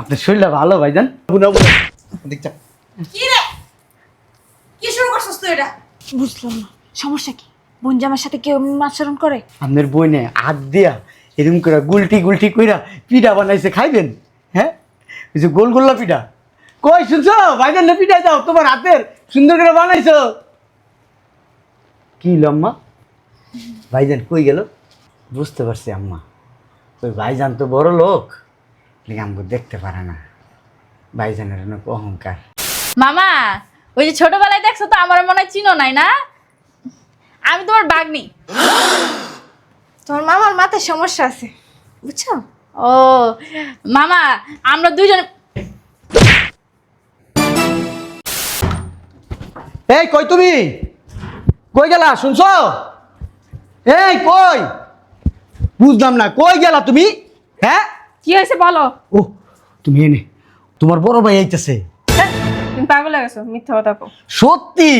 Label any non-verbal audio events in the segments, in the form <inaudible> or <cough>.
আপনার শরীরটা ভালো ভাইজান? দেখছা কি রে? কি শুরু করছিস তুই এটা? বুঝলাম না। সমস্যা কি? বোন জামার সাথে কেউ এমন আচরণ করে? আপনার বইনে হাত দিয়া এরকম করে গুলটি গুলটি কইরা পিঠা বানাইছে খাইবেন? হ্যাঁ? ওই যে গোল গোল্লা পিঠা। কই শুনছো? ভাইজান না পিঠা দাও তোমার হাতের সুন্দর করে বানাইছো। কি লম্মা ভাইজান কই গেল? বুঝতে পারছি আম্মা। ওই ভাইজান তো বড় লোক। আমাকে দেখতে পারে না। ভাইজানের অনেক অহংকার। মামা ওই যে ছোটবেলায় দেখছ তো আমার মনে হয় চিনো নাই না? আমি তোমার বাগনি <gasps> তোমার মামার মাথায় সমস্যা আছে বুঝছ? ও মামা আমরা দুজন এই কই তুমি? কই গেলা শুনছো? এই কই? বুঝলাম না কই গেলা তুমি? হ্যাঁ? কি হয়েছে বলো? ও তুমি এনে তোমার বড় ভাই আইতেছে। হ্যাঁ, তুমি পাগল হয়ে গেছো মিথ্যা কথা কো সত্যি?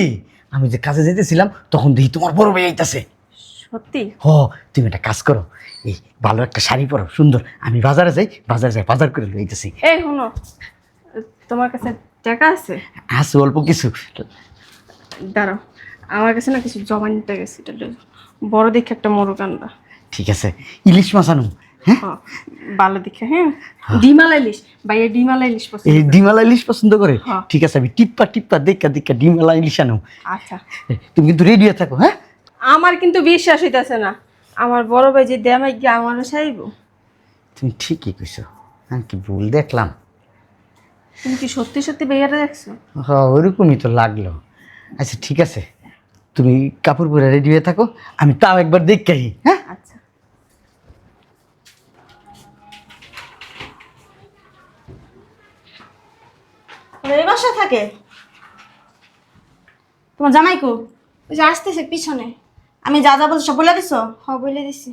আমি যে কাজে যেতেছিলাম তখন দেখি তোমার বড় ভাই আইতেছে। সত্যি? হ তুমি একটা কাজ করো এই ভালো একটা শাড়ি পরো সুন্দর। আমি বাজারে যাই বাজারে যাই বাজার করে লইতেছি এই শুনো তোমার কাছে টাকা আছে? আছে অল্প কিছু। দাঁড়াও আমার কাছে না কিছু জমা নিতে গেছে এটা বড় দেখে একটা মোরগ আনবা ঠিক আছে। ইলিশ মাছ আনো। হ্যাঁ? হ্যাঁ, ভালো দেখে হ্যাঁ? ডিমালা ইলিশ। ভাইয়া ডিমালা ইলিশ পছন্দ এই ডিমালা ইলিশ পছন্দ করে। ঠিক আছে আমি টিপ্পা টিপ্পা দেখা দেখা ডিমালা ইলিশ আনো। আচ্ছা। তুমি কিন্তু রেডি হয়ে থাকো হ্যাঁ? আমার কিন্তু বিশ্বাস হইতাছে না। আমার বড় ভাই যে দেমাই গিয়ে আমারও চাইব। তুমি ঠিকই কইছো। আমি কি ভুল দেখলাম? তুমি কি সত্যি সত্যি ভাইয়াটা দেখছ? হ্যাঁ ওইরকমই তো লাগল। আচ্ছা ঠিক আছে। তুমি কাপড় পরে রেডি হয়ে থাকো। আমি তাও একবার দেখে হ্যাঁ? বাসায় তোমার জামাইকু? ওই যে আসতেছে পিছনে। আমি যা যা বলছি সব বলে দিছো? হ বলে দিছি।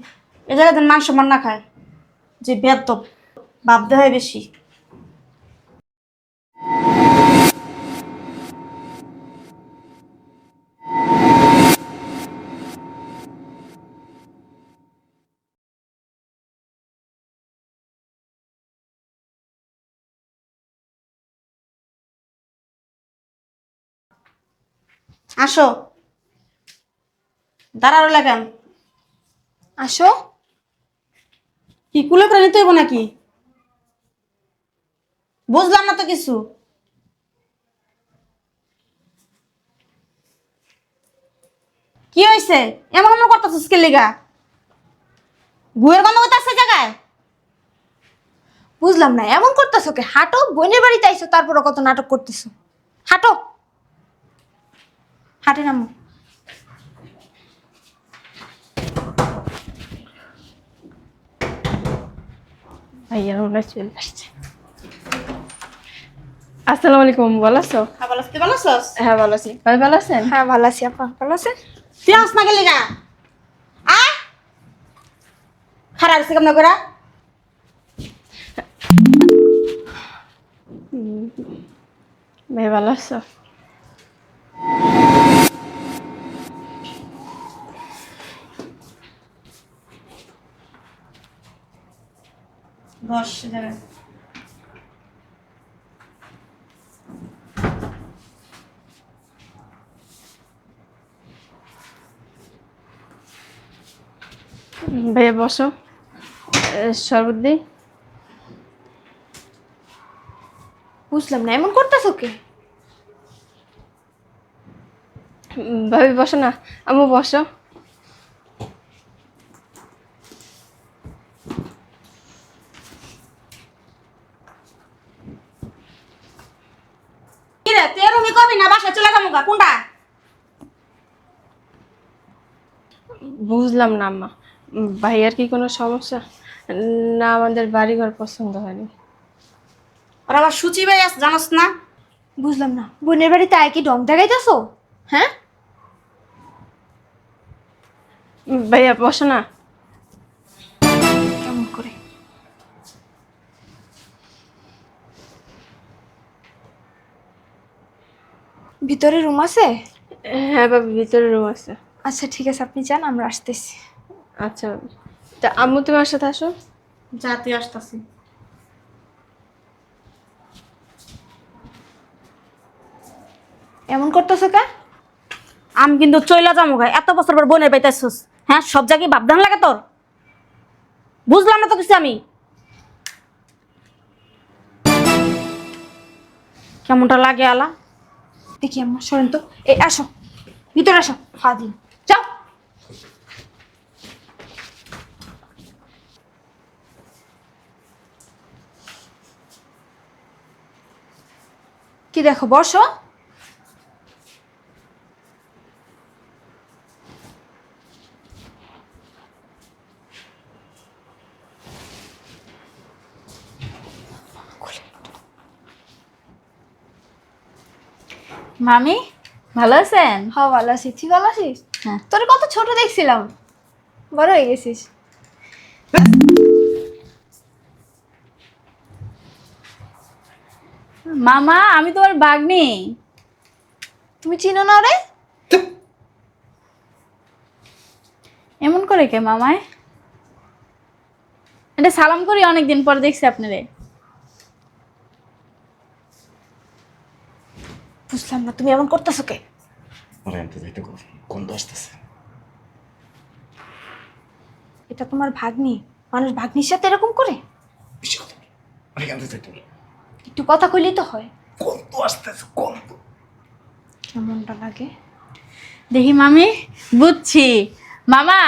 এ জায়গাতে মান সম্মান না খায়। যে বেদ ভাবতে হয় বেশি। আসো। দাঁড়ানো লাগান। আসো। কি কুলে করে নিতে হইব নাকি? বুঝলাম না তো কিছু। কি হয়েছে এমন এমন করতেছিস কে লিগা? গুয়ের গন্ধ করতেছে জায়গায়? বুঝলাম না এমন করতেছো কে? হাঁটো বোনের বাড়িতে আইছো তারপরে কত নাটক করতেছো। হাঁটো। হাটে নামো। ভাইয়া মনে হয় চলে আসছে। আসসালামু আলাইকুম ভালো আছো? হ্যাঁ ভালো ভালো আছিস? হ্যাঁ ভালো আছি। ভাই ভালো আছেন? হ্যাঁ ভালো আছি আপা। ভালো আছেন? তুই আস না গেলি গা। আ? খারাপ আছে কেমন করে? ভাই ভালো আছো? জায়গায় ভাইয়া বসো। শরবত দিই বুঝলাম না এমন করতেছো কে? ভাবি বসো না। আমু বসো কি রে তুই এরকমই করবি না বাসা চলে যাব গা কোনটা বুঝলাম না মা ভাইয়ার কি কোনো সমস্যা? না আমাদের বাড়িঘর পছন্দ হয়নি। আর আমার সুচি ভাই আছে জানোস না? বুঝলাম না। বোনের বাড়িতে আয় কি ডং দেখাইতেছো? হ্যাঁ? ভাইয়া বসো না। কেমন করে? ভিতরে রুম আছে? হ্যাঁ বাবা ভিতরে রুম আছে। আচ্ছা ঠিক আছে আপনি যান আমরা আসতেছি। আচ্ছা তা আম্মু তুমি আমার সাথে আসো। যা আসতেছি। এমন করতেছো কে? আমি কিন্তু চইলা যাব এত বছর পর বোনের পাইতেছিস হ্যাঁ সব জায়গায় ভাবধান লাগে তোর? বুঝলাম না তো কিছু আমি। কেমনটা লাগে আলা? দেখি আমার সরেন তো। এই আসো ভিতরে আসো ফাজিল। যাও। কি দেখো বসো। মামি ভালো আছেন? হ্যাঁ ভালো আছিস তুই ভালো আছিস। তোর কত ছোট দেখছিলাম। বড় হয়ে গেছিস। মামা আমি তোমার বাগনি। তুমি চিনো না রে এমন করে কে মামায়? এটা সালাম করি অনেকদিন পর দেখছি আপনারে। বুঝলাম না তুমি এমন করতেছো কে? যাইতে গন্ধ আসতেছে। এটা তোমার ভাগ্নি? মানুষ ভাগ্নির সাথে এরকম করে? বেশি কথা বলো। যাইতে বলো। একটু কথা কইলেই তো হয়। গন্ধ আসতেছে গন্ধ কেমনটা লাগে? দেখি মামি বুঝছি। মামা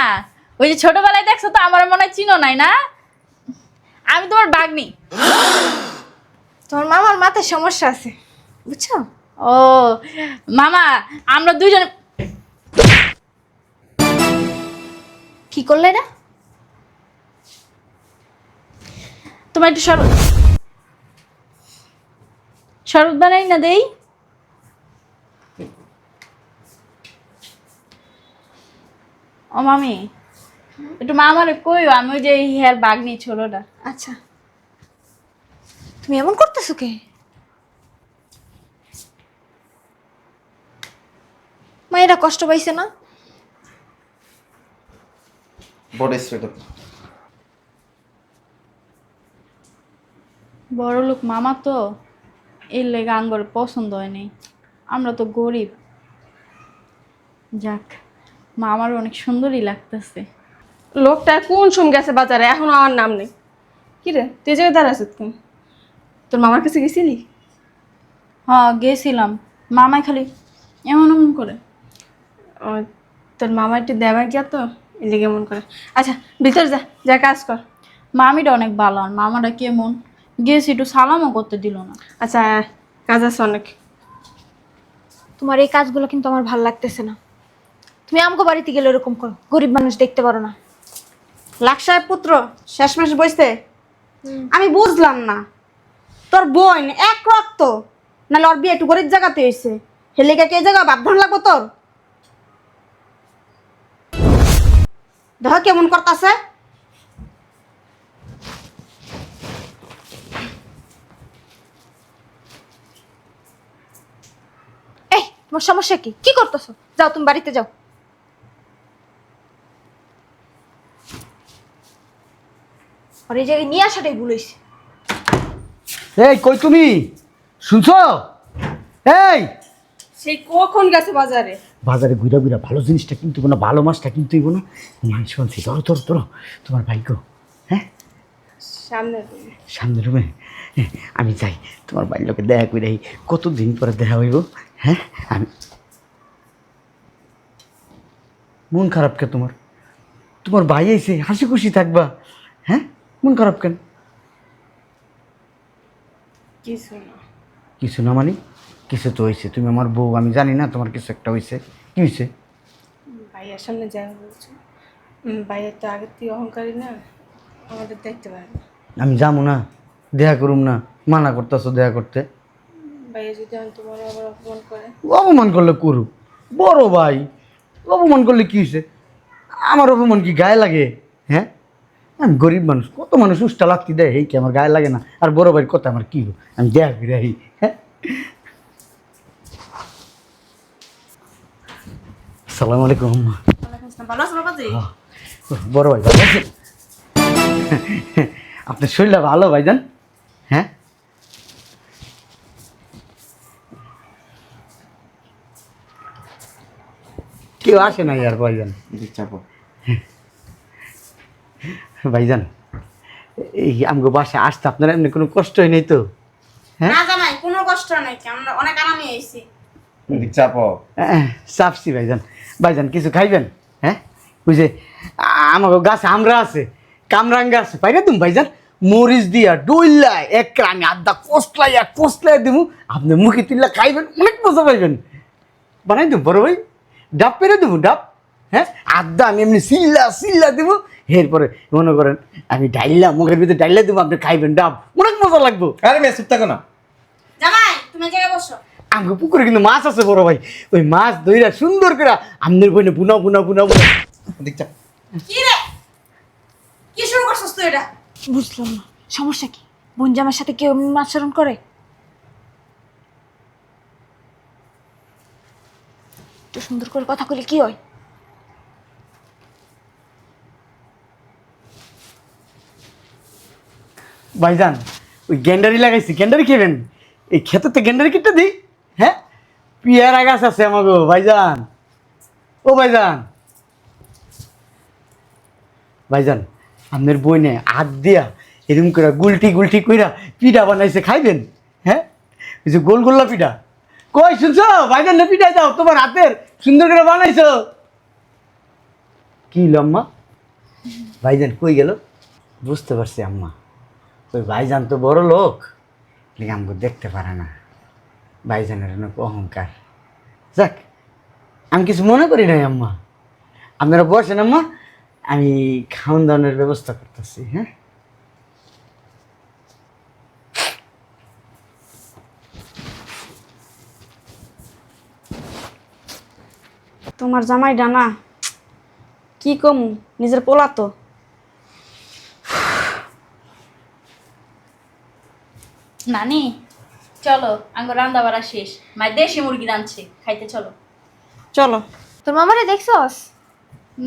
ওই যে ছোটবেলায় দেখছ তো আমার মনে হয় চিনো নাই না? আমি তোমার বাগনি <gasps> তোমার মামার মাথায় সমস্যা আছে বুঝছ? ও, মামা, আমরা দুইজন কি করলে না তোমার একটু শরৎ শরৎ বানাই না দেই। ও, মামি, একটু মামারে কইও, আমি যে হেয়ার বাগনি ছোটটা। আচ্ছা। তুমি এমন করতেছো কে? মায়েরা কষ্ট পাইছে না? বড় লোক মামা তো এর লেগে আঙ্গর পছন্দ হয়নি। আমরা তো গরিব। যাক মামার অনেক সুন্দরই লাগতেছে। লোকটা কোন সোম গেছে বাজারে? এখনও আমার নাম নেই। কি রে তুই জায়গায় দাঁড়াছিস কেন? তোর মামার কাছে গেছিলি? হ্যাঁ গেছিলাম। মামাই খালি এমন এমন করে। তোর মামা একটু দেবার গিয়া তো এলিগে এমন করে। আচ্ছা ভিতর যা যা কাজ কর। মামিটা অনেক ভালো আর মামাটা কেমন? গেছি একটু সালামও করতে দিল না। আচ্ছা কাজ আছে অনেক। তোমার এই কাজগুলো কিন্তু আমার ভালো লাগতেছে না। তুমি আমগো বাড়িতে গেলে এরকম করো গরিব মানুষ দেখতে পারো না। লাকসায় পুত্র শেষমেশ বসতে আমি বুঝলাম না। তোর বোন এক রক্ত নাহলে ওর বিয়ে একটু গরিব জায়গাতে হয়েছে হেলিকা কে জায়গা ভাবধান লাগবো তোর? দেখ কেমন করতাছে? এই তোমার সমস্যা কি? কি করতেছো? যাও তুমি বাড়িতে যাও। আর এই জায়গায় নিয়ে আসাটাই ভুল হয়েছে এই কই তুমি? শুনছো? এই! সেই কখন গেছে বাজারে? বাজারে ঘুরা ঘুরা ভালো জিনিসটা কিনতে না ভালো মাছটা কিনতে হইব না মাংস আনছি। ধরো ধরো ধরো তোমার ভাইগো হ্যাঁ? সামনে সামনে রুমে? আমি যাই তোমার বাড়ির লোকে দেখা করে। কতদিন পরে দেখা হইব হ্যাঁ? আমি মন খারাপ কে তোমার? তোমার ভাই আইছে হাসি খুশি থাকবা হ্যাঁ? মন খারাপ কেন? কিছু না। কিছু না মানে? কিছু তো হয়েছে তুমি আমার বউ আমি জানি না তোমার কিছু একটা হয়েছে কি হয়েছে ভাইয়ার সামনে যা বলছো। ভাইয়ের তো আগের থেকে অহংকারী না আমাদের দেখতে পারে না। আমি যাব না দেখা করুম না মানা করতেছো দেয়া করতে। ভাইয়া যদি আমি তোমার আবার অপমান করে? অপমান করলে করুক বড় ভাই অপমান করলে কি হয়েছে আমার অপমান কি গায়ে লাগে? হ্যাঁ? আমি গরিব মানুষ কত মানুষ উষ্টা লাগতি দেয় এই কি আমার গায়ে লাগে না? আর বড় ভাইয়ের কথা আমার কি? আমি দেখা করে হ্যাঁ? সালাম আলাইকুম। ভালো আছো বাবাজি? বড় ভাই ভালো আছেন? আপনার শরীরটা ভালো ভাইজান? হ্যাঁ? কেউ আসে না আর ভাইজান? চাপো। ভাইজান এই আমগো বাসায় আসতে আপনার এমনি কোনো কষ্ট হয় নাই তো? হ্যাঁ? না জামাই কোনো কষ্ট নাই আমরা অনেক আরামে আইছি। চাপো। চাপছি ভাইজান। ভাইজান কিছু খাইবেন? হ্যাঁ? বুঝে আমাকে গাছে আমরা আছে কামরাঙ্গা আছে পাইনা তুমি ভাইজান। মরিচ দিয়া ডইলা এক আমি আদা কষলাই এক কষলাই দিমু। আপনি মুখে তিল্লা খাইবেন অনেক মজা পাইবেন। বানাই দেবো বড় ভাই। ডাব পেরে দেবো ডাব। হ্যাঁ? আদা আমি এমনি সিল্লা সিল্লা দেবো এরপরে মনে করেন আমি ডাইলা মুখের ভিতরে ডাইলা দেবো আপনি খাইবেন ডাব। অনেক মজা লাগবো। আরে মেয়ে চুপ থাকো না। জামাই তুমি জায়গায় বসো। আমাকে পুকুরে কিন্তু মাছ আছে বড় ভাই। ওই মাছ ধইরা সুন্দর করে আমনের বইনে বুনা বুনা বুনা বুনা কি রে? কি শুরু করছস তুই এটা? বুঝলাম না। সমস্যা কি? বোন জামার সাথে কেউ আচরণ করে? একটু সুন্দর করে কথা বলে কি হয়? ভাইজান ওই গেন্ডারি লাগাইছি। গেন্ডারি খেবেন এই ক্ষেতেতে গেন্ডারি কিটটা দিই। হ্যাঁ? পিয়ারা গাছ আছে আমাগো, ভাইজান। ও ভাইজান। ভাইজান, আপনার বইনে হাত দিয়া এরকম করে গুলটি গুলটি কইরা পিঠা বানাইছে, খাইবেন? হ্যাঁ? যে গোল গোল্লা পিঠা। কই শুনছো? ভাইজান, না পিঠাই দাও, তোমার হাতের সুন্দর করে বানাইছো। কি লম্মা ভাইজান কই গেল? বুঝতে পারছি আম্মা। ওই ভাইজান তো বড় লোক আমাকে দেখতে পারে না। ভাইজানের অনেক অহংকার। যাক আমি কিছু মনে করি নাই আম্মা। আপনারা বসেন আম্মা। আমি খাওয়ান দাওয়ানোর ব্যবস্থা করতেছি হ্যাঁ? তোমার জামাই ডানা কি কম? নিজের পোলা তো। নানি চলো আঙ্গ রান্না বাড়া শেষ। মায়ের দেশি মুরগি রাঁধছে খাইতে চলো। চলো। তোর মামারে দেখছস?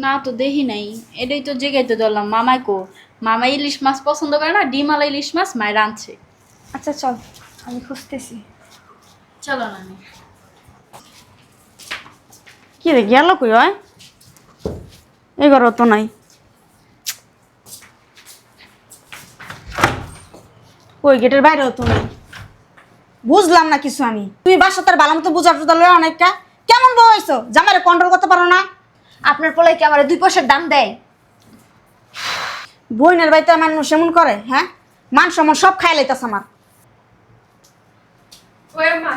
না তো দেখি নাই এটাই তো জেগাইতে ধরলাম মামাই কো। মামা ইলিশ মাছ পছন্দ করে না ডিম আলা ইলিশ মাছ মায়ের রাঁধছে আচ্ছা চল আমি খুঁজতেছি। চলো নানি। কি রে গেল কই হয় এগারো তো নাই। ওই গেটের বাইরেও তো নাই। বুঝলাম না কিছু আমি। তুমি বাসা তার ভালো মতো বুঝার টুজার লয় অনেকটা কেমন বউ হয়েছো? জামাইরে কন্ট্রোল করতে পারো না। আপনার পোলাই কি আমার দুই পয়সার দাম দেয়? বইনের বাড়িতে মানুষ এমন করে হ্যাঁ? মান সম্মান সব খাই লাইতাছে আমার। ওই মা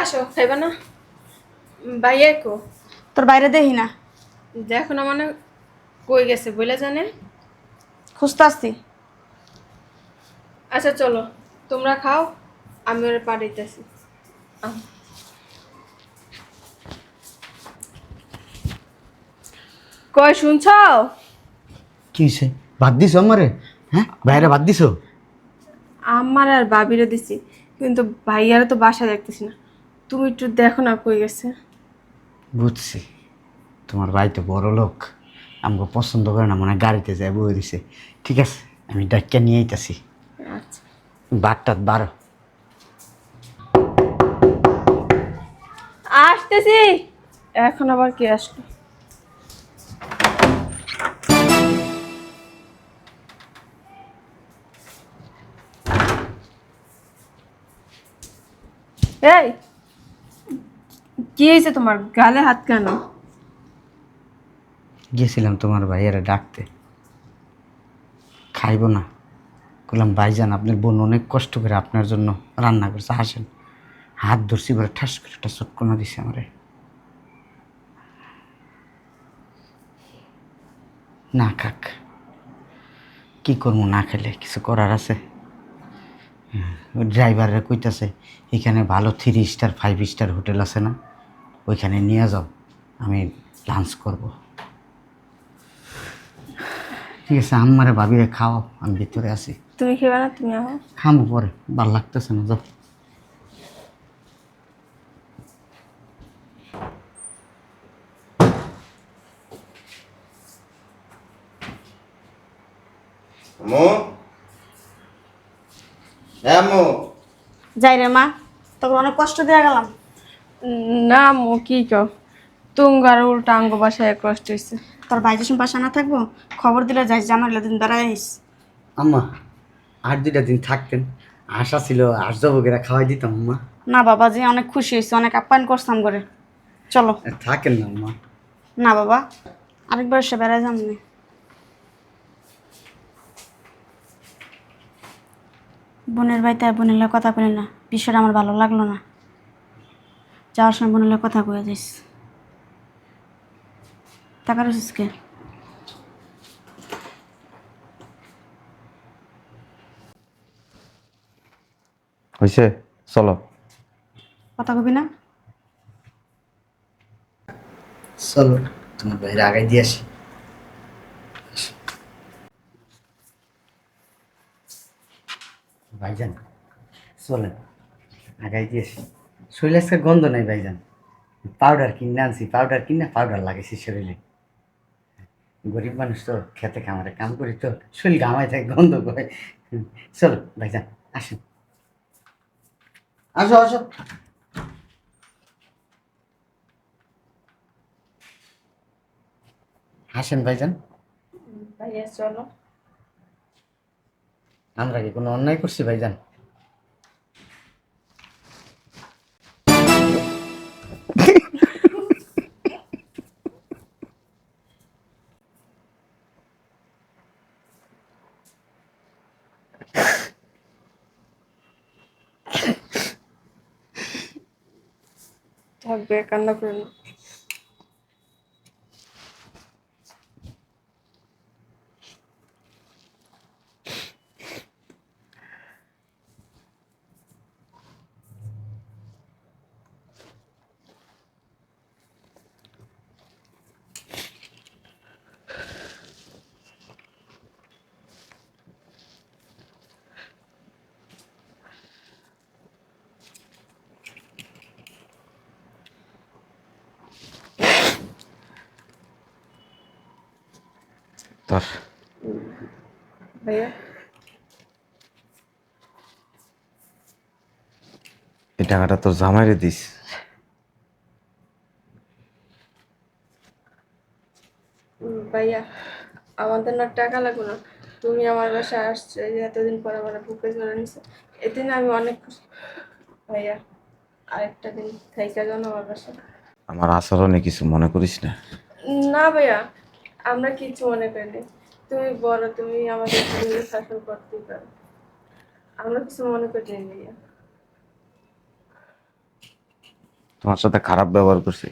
আসো। খাইবা না? ভাইয়া কো। তোর বাইরে দেখি না। দেখো না মানে কই গেছে বলে জানে? খুঁজতে আসছি। আচ্ছা চলো। তোমরা খাও। আমি ওরা পাঠাইতেছি। কই শুনছ? কি হয়েছে ভাত দিছো আমারে? হ্যাঁ? বাইরে ভাত দিছো? আমার আর বাবিরে দিছি কিন্তু ভাইয়ারা তো বাসা দেখতেছি না। তুমি একটু দেখো না কই গেছে। বুঝছি। তোমার ভাই তো বড় লোক। আমাকে পছন্দ করে না মনে গাড়িতে যায় বই দিছে। ঠিক আছে আমি ডাক্তার নিয়ে আইতাছি। আচ্ছা। বারটাত বারো। আসতেছি। এখন আবার কে আসলো? এই, কি হয়েছে তোমার? গালে হাত কেন? গেছিলাম তোমার ভাইয়েরা ডাকতে। খাইব না। বললাম ভাইজান, আপনার বোন অনেক কষ্ট করে আপনার জন্য রান্না করছে, আসেন। হাত ধরছি করে ঠাস করে একটা চটকনা দিছে আমারে। না খাক কি করব না খেলে কিছু করার আছে? ড্রাইভাররা কইতাছে এখানে ভালো three star five star hotel আছে না ওইখানে নিয়ে যাও আমি লাঞ্চ করব। ঠিক আছে আমারে ভাবিরে খাওয়াও আমি ভিতরে আছি। তুমি খেবে না তুমি খামো পরে ভালো লাগতেছে না যাও মো আম্মু যাই রে মা তোকে অনেক কষ্ট দিয়ে গেলাম। না মো কি কও? তুঙ্গার উল্টা আঙ্গ বাসায় কষ্ট হয়েছে তোর ভাই যখন বাসা না থাকব খবর দিলে যাইস জামাইলা দিন বেড়াইস আম্মা আর দুইটা দিন থাকতেন আশা ছিল আর জবকেরা খাওয়াই দিতাম আম্মা। না বাবা যে অনেক খুশি হয়েছে অনেক আপ্যায়ন করতাম করে চলো। থাকেন না আম্মা। না বাবা আরেকবার সে বেড়াই যাম না। বোনের বাড়িতে বোনের কথা বলি না। বিষয়টা আমার ভালো লাগল না। যাওয়ার সময় বোনের কথা কয়ে যাইস। টাকা রয়েছিস কে? হয়েছে চলো। কথা কবি না? চলো তোমার বাইরে আগাই দিয়ে আসি। ভাইজান, চলেন, আগাই দিয়ে আসি। শরীরে আজকে গন্ধ নাই ভাইজান। পাউডার কিনে আনছি পাউডার কিনে পাউডার লাগাইছি শরীরে। গরিব মানুষ তো খেতে খামারে কাম করি তো, শরীর গামায় থাকে, গন্ধ করে চলো, ভাইজান, আসুন। আসো আসো। হাসেন ভাইজান। ভাইয়া, চলো। আমরা কি কোনো অন্যায় করছি ভাইজান? থাকবে কান্না করে না। তোর এই টাকাটা তোর জামাইরে দিস। ভাইয়া আমাদের না টাকা লাগবে না। তুমি আমার বাসায় আসছো এই যে এতদিন পর আমার বুকে ধরে নিছো। এদিন আমি অনেক খুশি। ভাইয়া আরেকটা দিন থাইকা যাও আমার বাসায়। আমার আচরণে কিছু মনে করিস না। না ভাইয়া আমরা কিছু মনে করিনি তুমি বলো, তুমি আমাদের শাসন করতেই পারো। আমরা কিছু মনে করিনি তোমার সাথে খারাপ ব্যবহার করছি।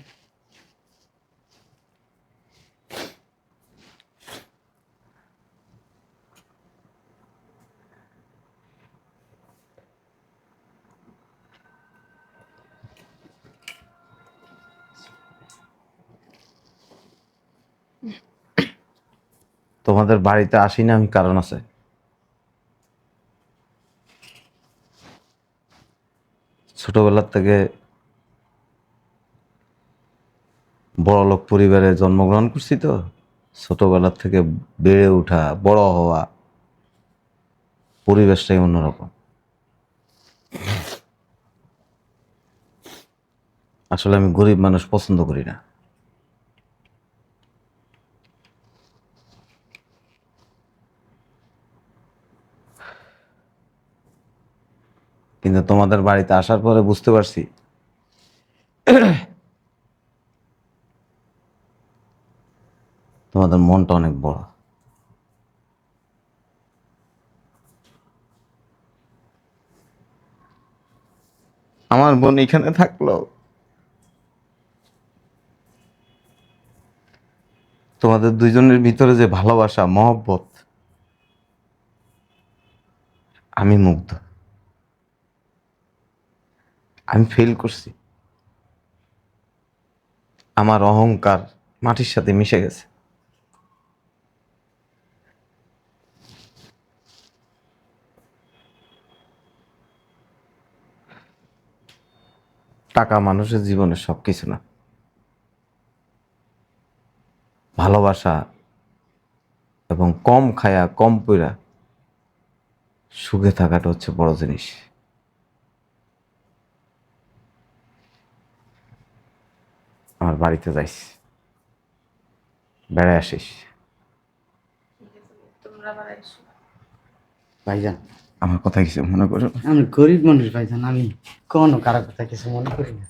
তোমাদের বাড়িতে আসি না আমি, কারণ আছে। ছোটবেলার থেকে বড় লোক পরিবারে জন্মগ্রহণ করছি তো, ছোটবেলার থেকে বেড়ে ওঠা বড় হওয়া, পরিবেশটাই অন্যরকম। আসলে আমি গরিব মানুষ পছন্দ করি না। কিন্তু তোমাদের বাড়িতে আসার পরে বুঝতে পারছি। তোমাদের মনটা অনেক বড়। আমার বোন এখানে থাকল। তোমাদের দুইজনের ভিতরে যে ভালোবাসা, মহব্বত, আমি মুগ্ধ। আমি ফেল করছি। আমার অহংকার মাটির সাথে মিশে গেছে। টাকা মানুষের জীবনে সব কিছু না। ভালোবাসা এবং কম খায়া, কম পইরা সুখে থাকাটা হচ্ছে বড় জিনিস। আমার বাড়িতে যাইস। বেড়ায় আসিস। ভাইজান। আমার কথা কিছু মনে করো। আমি গরিব মানুষ ভাইজান আমি কোনো কারও কথা কিছু মনে করি না।